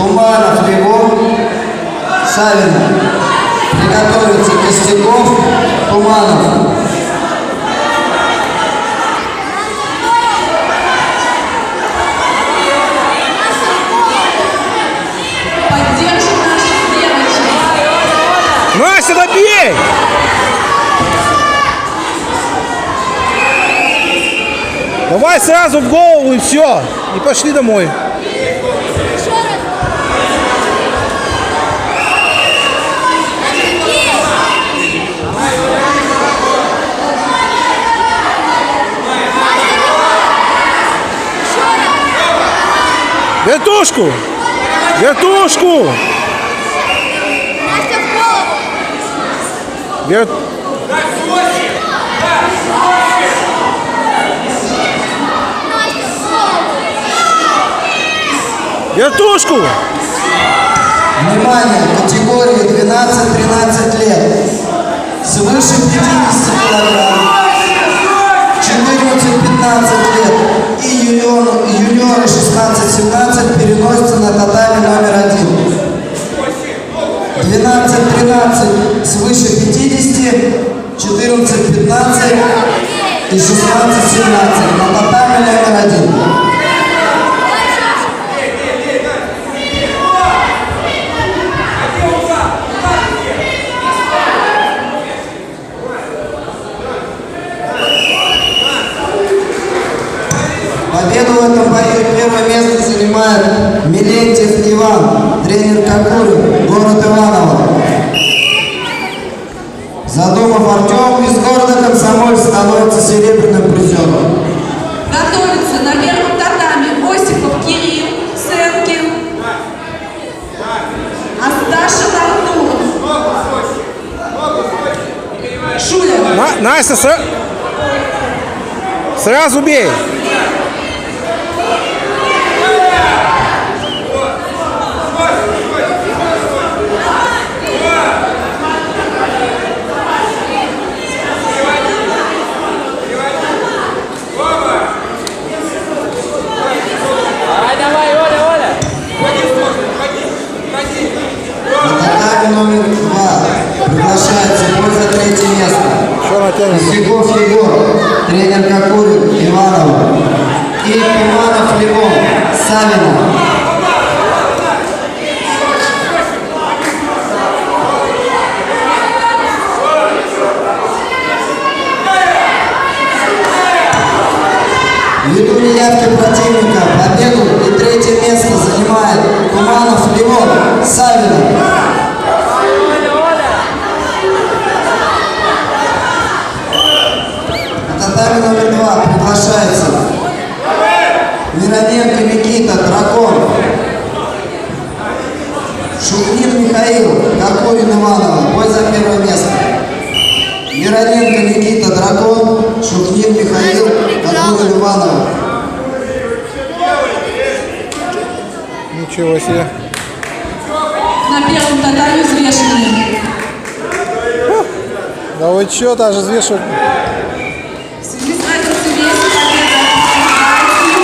Туманов, Левон, Савина. Приготовиться Костяков, Туманов. Настя, добей! Давай сразу в голову и все. И пошли домой. Вертушку! Вертушку! Вер... Вертушку! Внимание, категории 12-13 лет. Свыше 50 килограмм. 14-15 лет. И юниор- юниоры 16-17 переносятся на татами номер один. 12-13 свыше 50, 14-15 и 16-17 на татами номер один. Победу в этом бою первое место занимает Милентьев Иван, тренер Кокурин, город Иваново. Задумав Артем из города Комсомольск становится серебряным призером. Готовится на первом татаме Осипов Кирилл, Сенкин, Асташин Артур, Шулер. На- Настя, сра- сразу бей. Давай, давай, Оля, Оля. На татами номер два приглашается бой за третье место. Егов Егор, тренер Кокурин, Иваново. И Туманов Левон, Савина. Ввиду неявки противника победу и третье место занимает Туманов Левон, Савина. Татами номер два приглашается Мироненко Никита, Дракон. Шухнин Михаил, Кокорин Иванова, бой за первое место. Мироненко Никита, Дракон, Шухнин Михаил, Кокорин Иванова. Ничего себе. На первом татаме взвешенные. Да вы что, даже взвешивать?